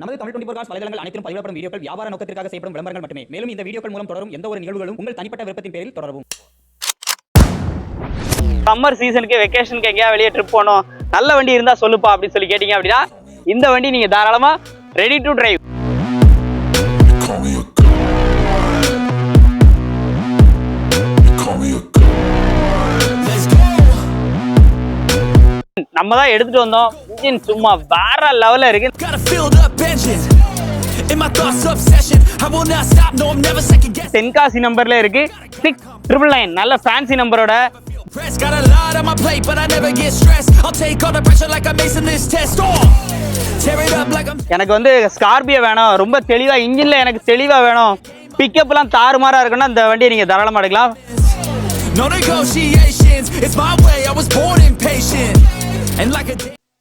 நமது Tamil twenty cos வலைதளங்கள் அனைத்தும் பதிவிடப்படும் வீடியோக்கள் வியாபார நோக்கத்திற்காக செய்யப்படும் விளம்பரங்கள் மட்டுமே. மேலும் இந்த வீடியோக்கள் மூலம் தொடரும் எந்த ஒரு நிகழ்வுகளும் உங்கள் தனிப்பட்ட விருப்பத்தின் பேரில் தொடரவும். சம்மர் சீசனுக்கு வெக்கேஷனுக்கு எங்கேயா வெளியே ட்ரிப் போகணும். நல்ல வண்டி இருந்தா சொல்லுப்பா அப்படின்னு சொல்லி கேட்டீங்க அப்படின்னா இந்த வண்டி நீங்க தாராளமா ரெடி டு டிரைவ். நம்ம தான் எடுத்துட்டு வந்தோம். இன்ஜின் சும்மா வேற லெவல்ல இருக்கு. Got a filled up engine. In my thoughts, obsession. I will not stop. No, I'm never second guessing. Tenkasi நம்பர்ல இருக்கு சிக்ஸ் ட்ரிபிள் நைன் நல்ல ஃபேன்சி நம்பரோட got a lot on my plate, but I never get stressed. I'll take all the pressure like I'm acing this test. Oh, tear it up like I'm. எனக்கு வந்து Scorpio வேணும் ரொம்ப தெளிவா இன்ஜின்ல எனக்கு தெளிவா வேணும் பிக்கப்லாம் தாறுமாறா இருக்குன்னா இந்த வண்டியை நீங்க தாராளமா எடுக்கலாம் No negotiations. It's my way. I was born impatient.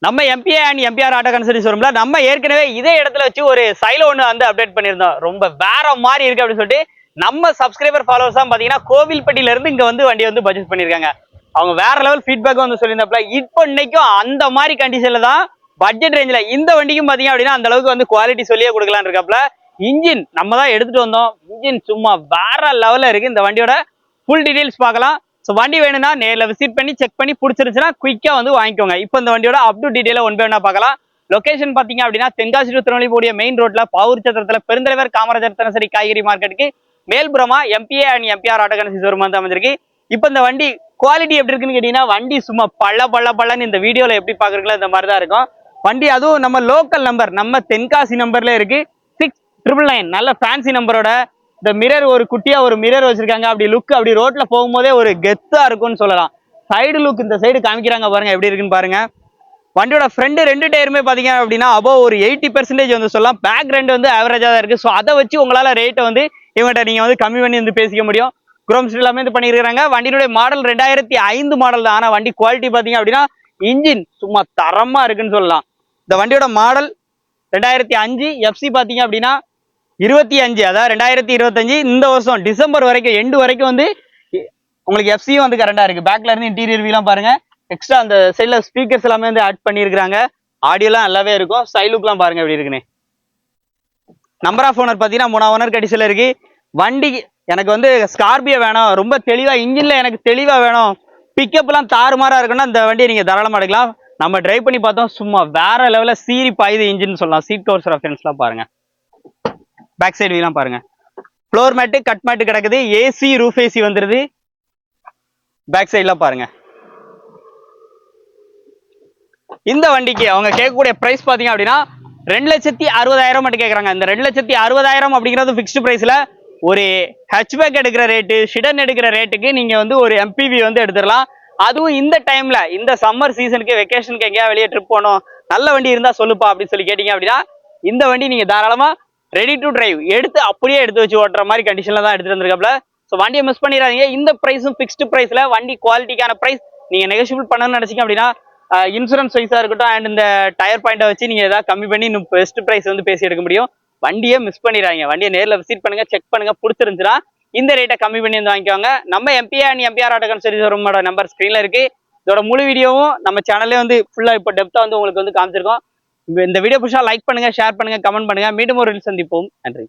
நம்ம எம்பிஏ அண்ட் எம்பிஆர் ஆட்டோ கன்சல்டி ஷோரூம்ல நம்ம ஏற்கனவே இதே இடத்துல வச்சு ஒரு சைலோ ஒன்று வந்து அப்டேட் பண்ணியிருந்தோம். ரொம்ப வேற மாதிரி இருக்கு அப்படின்னு சொல்லிட்டு நம்ம சப்ஸ்கிரைபர் ஃபாலோவர்ஸ் தான் பார்த்தீங்கன்னா கோவில்பட்டியில இருந்து இங்க வந்து வண்டி வந்து பட்ஜெட் பண்ணியிருக்காங்க. அவங்க வேற லெவல் ஃபீட்பேக் வந்து சொல்லியிருந்தப்பல இப்போ இன்னைக்கும் அந்த மாதிரி கண்டிஷன்ல தான் பட்ஜெட் ரேஞ்சில் இந்த வண்டிக்கும் பார்த்தீங்க அப்படின்னா அந்த அளவுக்கு வந்து குவாலிட்டி சொல்லியே கொடுக்கலான்னு இருக்காப்ல இன்ஜின் நம்ம தான் எடுத்துட்டு வந்தோம். இன்ஜின் சும்மா வேற லெவலில் இருக்கு. இந்த வண்டியோட ஃபுல் டீடைல்ஸ் பார்க்கலாம். ஸோ வண்டி வேணும்னா நேரில் விசிட் பண்ணி செக் பண்ணி பிடிச்சிருச்சுன்னா குயிக்காக வந்து வாங்கிக்கோங்க. இப்போ இந்த வண்டியோட அப் டு டீட்டெயிலாக ஒன் பை ஒன்றா பார்க்கலாம். லொகேஷன் பார்த்தீங்க அப்படின்னா தென்காசி டு திருநெல்வேலி மெயின் ரோட்டில் பாவூர் சத்திரத்தில் பெருந்தலைவர் காமராஜர் தினசரி காய்கறி மார்க்கெட்டுக்கு மேல்புறமா எம்பிஏ அண்ட் எம்பிஆர் ஆட்டோ கன்சி ஷோரூம் வந்து அமைஞ்சிருக்கு. இப்போ இந்த வண்டி குவாலிட்டி எப்படி இருக்குன்னு கேட்டீங்கன்னா வண்டி சும்மா பள்ள பள்ள பள்ளன்னு இந்த வீடியோவில் எப்படி பார்க்குறீங்களோ இந்த மாதிரி தான் இருக்கும். வண்டி அதுவும் நம்ம லோக்கல் நம்பர் நம்ம தென்காசி நம்பர்ல இருக்கு. சிக்ஸ் ட்ரிபிள் நைன் நல்ல ஃபேன்சி நம்பரோட இந்த மிரர் ஒரு குட்டியா ஒரு மிரர் வச்சிருக்காங்க. அப்படி லுக் அப்படி ரோட்ல போகும்போதே ஒரு கெத்தா இருக்கும்னு சொல்லலாம். சைடு லுக் இந்த சைடு காமிக்கிறாங்க பாருங்க எப்படி இருக்குன்னு பாருங்க. வண்டியோட ஃப்ரண்ட் ரெண்டு டயருமே பாத்தீங்க அப்படின்னா அபோ ஒரு எயிட்டி பெர்சன்டேஜ் வந்து சொல்லலாம். பேக் ரெண்டு வந்து ஆவரேஜா தான் இருக்கு. ஸோ அதை வச்சு உங்களால ரேட்டை வந்து இவங்ககிட்ட நீங்க வந்து கம்மி பண்ணி வந்து பேசிக்க முடியும். குரோம் ஸ்டீல் எல்லாமே இது பண்ணியிருக்காங்க. வண்டியினுடைய மாடல் ரெண்டாயிரத்தி ஐந்து மாடல் தான். ஆனா வண்டி குவாலிட்டி பாத்தீங்க அப்படின்னா இன்ஜின் சும்மா தரமா இருக்குன்னு சொல்லலாம். இந்த வண்டியோட மாடல் ரெண்டாயிரத்தி அஞ்சு எஃப்சி பாத்தீங்க அப்படின்னா இருபத்தி அஞ்சு அதாவது ரெண்டாயிரத்தி இருபத்தஞ்சு இந்த வருஷம் டிசம்பர் வரைக்கும் எண்டு வரைக்கும் வந்து உங்களுக்கு எஃப்சியும் வந்து கரண்டா இருக்கு. பேக்ல இருந்து இன்டீரியர் வியூலாம் பாருங்க. எக்ஸ்ட்ரா அந்த சைடில் ஸ்பீக்கர்ஸ் எல்லாமே வந்து ஆட் பண்ணியிருக்காங்க ஆடியோலாம் நல்லாவே இருக்கும். ஸ்டைலுக்குலாம் பாருங்க எப்படி இருக்குன்னு. நம்பர் ஆஃப் ஓனர் பார்த்தீங்கன்னா மூணா ஓனர் கடைசியில் இருக்கு. வண்டி எனக்கு வந்து ஸ்கார்பியோ வேணும். ரொம்ப தெளிவாக இன்ஜின்ல எனக்கு தெளிவாக வேணும். பிக்கப்லாம் தாறுமாறாக இருக்குன்னா இந்த வண்டியை நீங்கள் தாராளமாக எடுக்கலாம். நம்ம டிரைவ் பண்ணி பார்த்தோம் சும்மா வேற லெவலில் சீரி பாயுது இன்ஜின் சொல்லலாம். சீட் கவர்ஸ் ரெஃபரன்ஸ்லாம் பாருங்கள் பேக் சைடு வீலாம் பாருங்க. ஃப்ளோர் மேட்டு கட் மேட்டு கிடக்குது. ஏசி ரூஃப் ஏசி வந்துருது. பேக் சைட்லாம் பாருங்க. இந்த வண்டிக்கு அவங்க கேட்கக்கூடிய பிரைஸ் பாத்தீங்க அப்படின்னா ரெண்டு லட்சத்தி அறுபதாயிரம் மட்டும் கேட்குறாங்க. இந்த ரெண்டு லட்சத்தி அறுபதாயிரம் அப்படிங்கிறது ஃபிக்ஸ்டு பிரைஸ்ல ஒரு ஹெச்பேக் எடுக்கிற ரேட்டு ஷிடன் எடுக்கிற ரேட்டுக்கு நீங்க வந்து ஒரு எம்பிவி வந்து எடுத்துடலாம். அதுவும் இந்த டைம்ல இந்த சம்மர் சீசனுக்கு வெக்கேஷனுக்கு எங்கேயா வெளியே ட்ரிப் போகணும் நல்ல வண்டி இருந்தா சொல்லுப்பா அப்படின்னு சொல்லி கேட்டீங்க அப்படின்னா இந்த வண்டி நீங்க தாராளமா ரெடி டு டிரைவ் எடுத்து அப்படியே எடுத்து வச்சு ஓட்டுற மாதிரி கண்டிஷன்ல தான் எடுத்துட்டு வந்திருக்காப்ல. ஸோ வண்டியை மிஸ் பண்ணிடாதீங்க. இந்த ப்ரைஸும் ஃபிக்ஸ்டு ப்ரைஸ்ல வண்டி குவாலிட்டிக்கான ப்ரைஸ் நீங்க நெகோஷியபிள் பண்ணணும்னு நினைச்சீங்க அப்படின்னா இன்சூரன்ஸ் வைஸா இருக்கட்டும் அண்ட் இந்த டயர் பாயிண்ட்டை வச்சு நீங்க ஏதாவது கம்மி பண்ணி இன்னும் பெஸ்ட் ப்ரைஸ் வந்து பேசி எடுக்க முடியும். வண்டியை மிஸ் பண்ணிடுறாங்க வண்டியை நேரில் விசிட் பண்ணுங்க செக் பண்ணுங்க பிடிச்சிருந்துச்சுன்னா இந்த ரேட்டை கம்மி பண்ணி வந்து வாங்கிக்கோங்க. நம்ம எம்பிஆர் அண்ட் எம்பிஆர் ஆட்டோ கன்சல்டி ஷோரூமோட நம்பர் ஸ்க்ரீன்ல இருக்கு. இதோட முழு வீடியோவும் நம்ம சேனல்லே வந்து ஃபுல்லா இப்போ டெப்தா வந்து உங்களுக்கு வந்து காமிச்சிருக்கோம். இந்த வீடியோ பிடிச்சா லைக் பண்ணுங்க ஷேர் பண்ணுங்க கமெண்ட் பண்ணுங்க. மீண்டும் ஒரு சந்திப்போம். நன்றி.